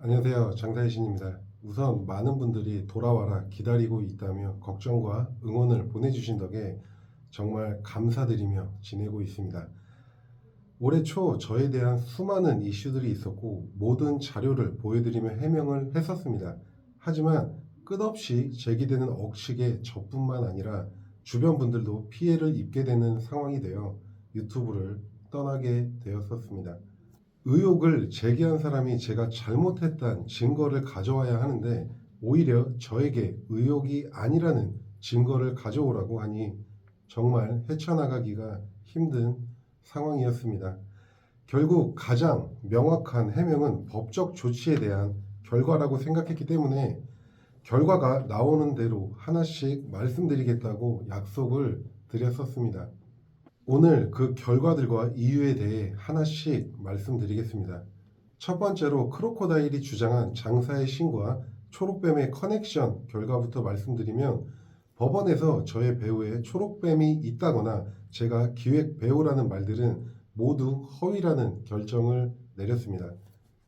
안녕하세요. 장사의 신입니다. 우선 많은 분들이 돌아와라 기다리고 있다며 걱정과 응원을 보내주신 덕에 정말 감사드리며 지내고 있습니다. 올해 초 저에 대한 수많은 이슈들이 있었고 모든 자료를 보여드리며 해명을 했었습니다. 하지만 끝없이 제기되는 억측에 저뿐만 아니라 주변 분들도 피해를 입게 되는 상황이 되어 유튜브를 떠나게 되었었습니다. 의혹을 제기한 사람이 제가 잘못했다는 증거를 가져와야 하는데 오히려 저에게 의혹이 아니라는 증거를 가져오라고 하니 정말 헤쳐나가기가 힘든 상황이었습니다. 결국 가장 명확한 해명은 법적 조치에 대한 결과라고 생각했기 때문에 결과가 나오는 대로 하나씩 말씀드리겠다고 약속을 드렸었습니다. 오늘 그 결과들과 이유에 대해 하나씩 말씀드리겠습니다. 첫 번째로 크로코다일이 주장한 장사의 신과 초록뱀의 커넥션 결과부터 말씀드리면 법원에서 저의 배우에 초록뱀이 있다거나 제가 기획 배우라는 말들은 모두 허위라는 결정을 내렸습니다.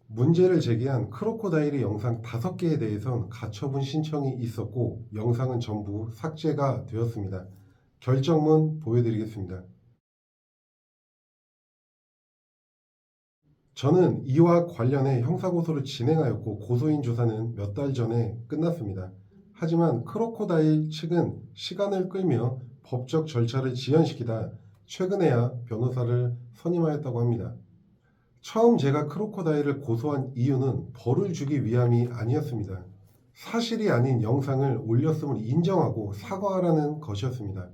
문제를 제기한 크로코다일의 영상 5개에 대해선 가처분 신청이 있었고 영상은 전부 삭제가 되었습니다. 결정문 보여드리겠습니다. 저는 이와 관련해 형사고소를 진행하였고 고소인 조사는 몇 달 전에 끝났습니다. 하지만 크로코다일 측은 시간을 끌며 법적 절차를 지연시키다 최근에야 변호사를 선임하였다고 합니다. 처음 제가 크로코다일을 고소한 이유는 벌을 주기 위함이 아니었습니다. 사실이 아닌 영상을 올렸음을 인정하고 사과하라는 것이었습니다.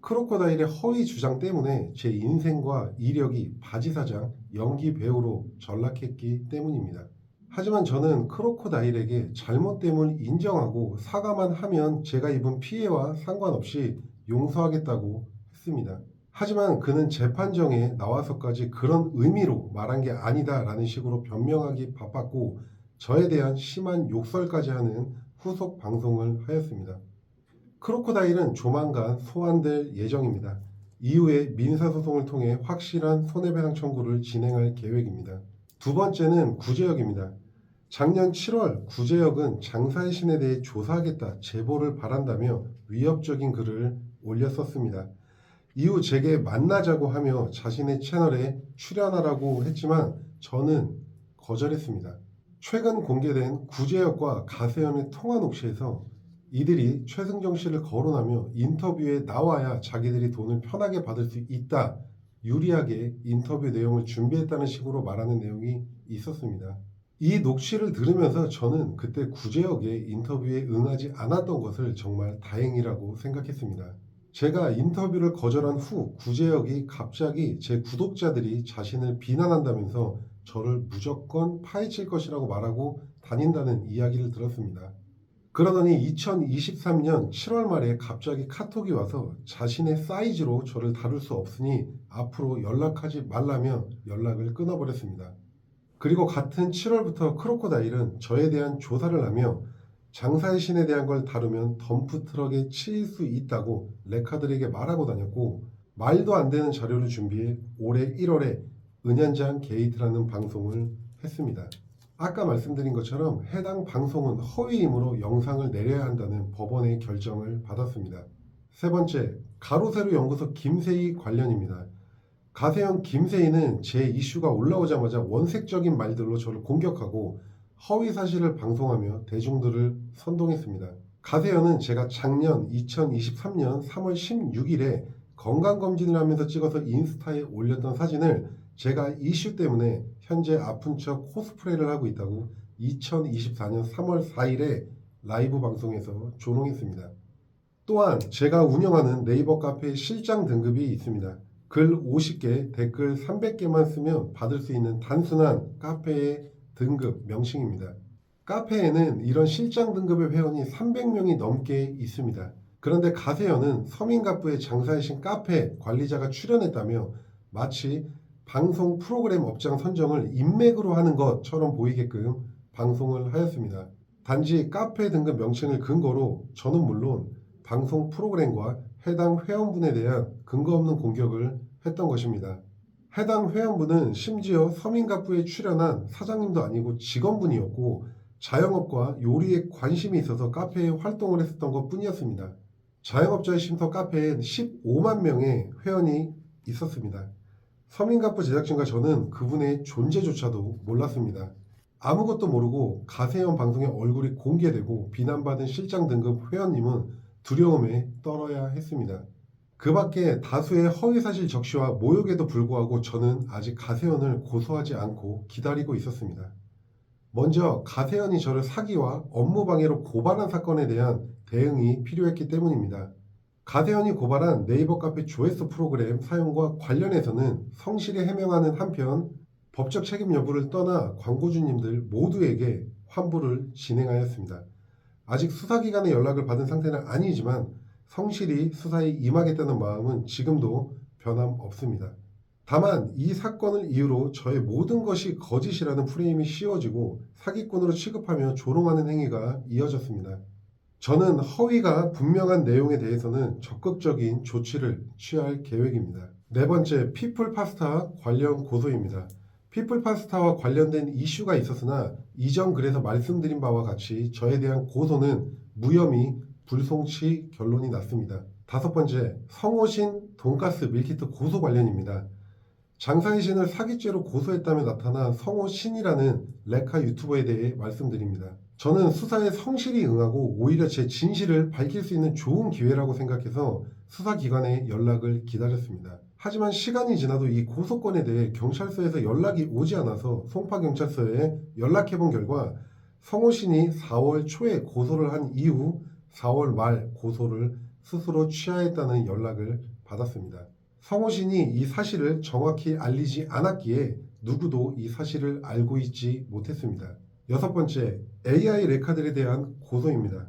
크로코다일의 허위 주장 때문에 제 인생과 이력이 바지사장 연기 배우로 전락했기 때문입니다. 하지만 저는 크로코다일에게 잘못됨을 인정하고 사과만 하면 제가 입은 피해와 상관없이 용서하겠다고 했습니다. 하지만 그는 재판정에 나와서까지 그런 의미로 말한 게 아니다라는 식으로 변명하기 바빴고 저에 대한 심한 욕설까지 하는 후속 방송을 하였습니다. 크로코다일은 조만간 소환될 예정입니다. 이후에 민사소송을 통해 확실한 손해배상 청구를 진행할 계획입니다. 두 번째는 구제역입니다. 작년 7월 구제역은 장사의 신에 대해 조사하겠다 제보를 바란다며 위협적인 글을 올렸었습니다. 이후 제게 만나자고 하며 자신의 채널에 출연하라고 했지만 저는 거절했습니다. 최근 공개된 구제역과 가세현의 통화 녹취에서 이들이 최승정 씨를 거론하며 인터뷰에 나와야 자기들이 돈을 편하게 받을 수 있다. 유리하게 인터뷰 내용을 준비했다는 식으로 말하는 내용이 있었습니다. 이 녹취를 들으면서 저는 그때 구제역의 인터뷰에 응하지 않았던 것을 정말 다행이라고 생각했습니다. 제가 인터뷰를 거절한 후 구제역이 갑자기 제 구독자들이 자신을 비난한다면서 저를 무조건 파헤칠 것이라고 말하고 다닌다는 이야기를 들었습니다. 그러더니 2023년 7월 말에 갑자기 카톡이 와서 자신의 사이즈로 저를 다룰 수 없으니 앞으로 연락하지 말라며 연락을 끊어버렸습니다. 그리고 같은 7월부터 크로코다일은 저에 대한 조사를 하며 장사의 신에 대한 걸 다루면 덤프 트럭에 치일 수 있다고 레카들에게 말하고 다녔고 말도 안 되는 자료를 준비해 올해 1월에 은연장 게이트라는 방송을 했습니다. 아까 말씀드린 것처럼 해당 방송은 허위이므로 영상을 내려야 한다는 법원의 결정을 받았습니다. 세 번째, 가로세로 연구소 김세희 관련입니다. 가세현 김세희는 제 이슈가 올라오자마자 원색적인 말들로 저를 공격하고 허위 사실을 방송하며 대중들을 선동했습니다. 가세현은 제가 작년 2023년 3월 16일에 건강검진을 하면서 찍어서 인스타에 올렸던 사진을 제가 이슈 때문에 현재 아픈 척 코스프레를 하고 있다고 2024년 3월 4일에 라이브 방송에서 조롱했습니다. 또한 제가 운영하는 네이버 카페 실장 등급이 있습니다. 글 50개, 댓글 300개만 쓰면 받을 수 있는 단순한 카페의 등급 명칭입니다. 카페에는 이런 실장 등급의 회원이 300명이 넘게 있습니다. 그런데 가세현은 서민갑부의 장사이신 카페 관리자가 출연했다며 마치 방송 프로그램 업장 선정을 인맥으로 하는 것처럼 보이게끔 방송을 하였습니다. 단지 카페 등급 명칭을 근거로 저는 물론 방송 프로그램과 해당 회원분에 대한 근거 없는 공격을 했던 것입니다. 해당 회원분은 심지어 서민갑부에 출연한 사장님도 아니고 직원분이었고 자영업과 요리에 관심이 있어서 카페에 활동을 했었던 것 뿐이었습니다. 자영업자의 쉼터 카페엔 15만 명의 회원이 있었습니다. 서민갑부 제작진과 저는 그분의 존재조차도 몰랐습니다. 아무것도 모르고 가세현 방송에 얼굴이 공개되고 비난받은 실장 등급 회원님은 두려움에 떨어야 했습니다. 그 밖에 다수의 허위사실 적시와 모욕에도 불구하고 저는 아직 가세현을 고소하지 않고 기다리고 있었습니다. 먼저 가세현이 저를 사기와 업무방해로 고발한 사건에 대한 대응이 필요했기 때문입니다. 가세현이 고발한 네이버 카페 조회수 프로그램 사용과 관련해서는 성실히 해명하는 한편 법적 책임 여부를 떠나 광고주님들 모두에게 환불을 진행하였습니다. 아직 수사기관의 연락을 받은 상태는 아니지만 성실히 수사에 임하겠다는 마음은 지금도 변함없습니다. 다만 이 사건을 이유로 저의 모든 것이 거짓이라는 프레임이 씌워지고 사기꾼으로 취급하며 조롱하는 행위가 이어졌습니다. 저는 허위가 분명한 내용에 대해서는 적극적인 조치를 취할 계획입니다. 네 번째, 피플 파스타 관련 고소입니다. 피플 파스타와 관련된 이슈가 있었으나 이전 글에서 말씀드린 바와 같이 저에 대한 고소는 무혐의 불송치 결론이 났습니다. 다섯 번째, 성호신 돈가스 밀키트 고소 관련입니다. 장사의 신을 사기죄로 고소했다며 나타난 성호신이라는 레카 유튜버에 대해 말씀드립니다. 저는 수사에 성실히 응하고 오히려 제 진실을 밝힐 수 있는 좋은 기회라고 생각해서 수사기관에 연락을 기다렸습니다. 하지만 시간이 지나도 이 고소건에 대해 경찰서에서 연락이 오지 않아서 송파경찰서에 연락해본 결과 성호신이 4월 초에 고소를 한 이후 4월 말 고소를 스스로 취하했다는 연락을 받았습니다. 성호신이 이 사실을 정확히 알리지 않았기에 누구도 이 사실을 알고 있지 못했습니다. 여섯 번째, AI 레카들에 대한 고소입니다.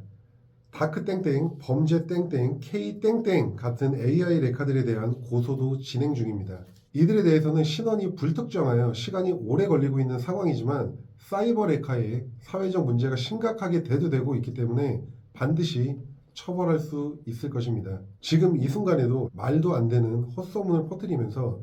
다크 땡땡, 범죄 땡땡, K 땡땡 같은 AI 레카들에 대한 고소도 진행 중입니다. 이들에 대해서는 신원이 불특정하여 시간이 오래 걸리고 있는 상황이지만 사이버 레카에 사회적 문제가 심각하게 대두되고 있기 때문에 반드시 처벌할 수 있을 것입니다. 지금 이 순간에도 말도 안 되는 헛소문을 퍼뜨리면서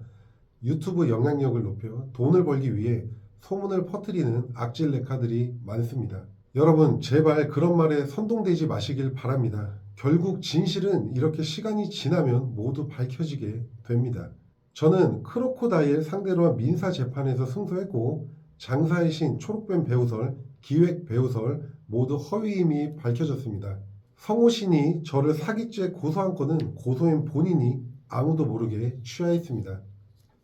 유튜브 영향력을 높여 돈을 벌기 위해 소문을 퍼뜨리는 악질 레카들이 많습니다. 여러분, 제발 그런 말에 선동되지 마시길 바랍니다. 결국 진실은 이렇게 시간이 지나면 모두 밝혀지게 됩니다. 저는 크로코다일 상대로 한 민사 재판에서 승소했고 장사의 신 초록뱀 배우설, 기획 배우설 모두 허위임이 밝혀졌습니다. 성호신이 저를 사기죄 고소한 건은 고소인 본인이 아무도 모르게 취하했습니다.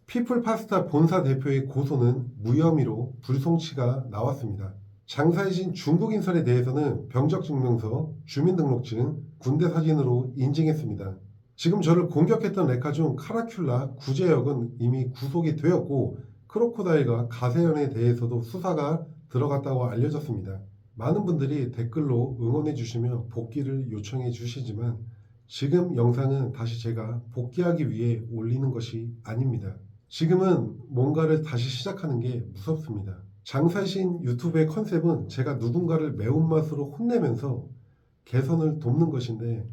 피플 파스타 본사 대표의 고소는 무혐의로 불송치가 나왔습니다. 장사의 신 중국인설에 대해서는 병적증명서, 주민등록증, 군대 사진으로 인증했습니다. 지금 저를 공격했던 레카 중 카라큘라, 구제역은 이미 구속이 되었고 크로코다일과 가세연에 대해서도 수사가 들어갔다고 알려졌습니다. 많은 분들이 댓글로 응원해 주시며 복귀를 요청해 주시지만 지금 영상은 다시 제가 복귀하기 위해 올리는 것이 아닙니다. 지금은 뭔가를 다시 시작하는 게 무섭습니다. 장사신 유튜브의 컨셉은 제가 누군가를 매운맛으로 혼내면서 개선을 돕는 것인데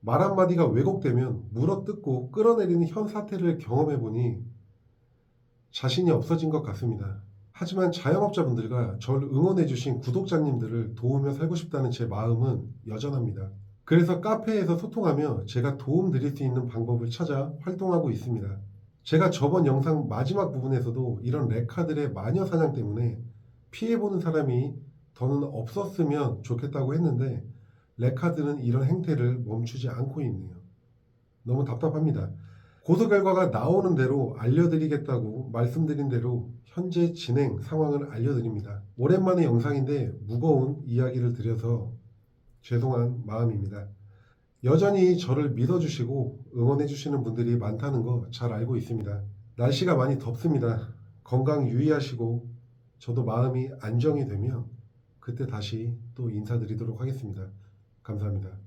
말 한마디가 왜곡되면 물어뜯고 끌어내리는 현 사태를 경험해 보니 자신이 없어진 것 같습니다. 하지만 자영업자분들과 저를 응원해주신 구독자님들을 도우며 살고 싶다는 제 마음은 여전합니다. 그래서 카페에서 소통하며 제가 도움 드릴 수 있는 방법을 찾아 활동하고 있습니다. 제가 저번 영상 마지막 부분에서도 이런 레카들의 마녀 사냥 때문에 피해보는 사람이 더는 없었으면 좋겠다고 했는데 레카들은 이런 행태를 멈추지 않고 있네요. 너무 답답합니다. 고소 결과가 나오는 대로 알려드리겠다고 말씀드린 대로 현재 진행 상황을 알려드립니다. 오랜만에 영상인데 무거운 이야기를 드려서 죄송한 마음입니다. 여전히 저를 믿어주시고 응원해주시는 분들이 많다는 거 잘 알고 있습니다. 날씨가 많이 덥습니다. 건강 유의하시고 저도 마음이 안정이 되면 그때 다시 또 인사드리도록 하겠습니다. 감사합니다.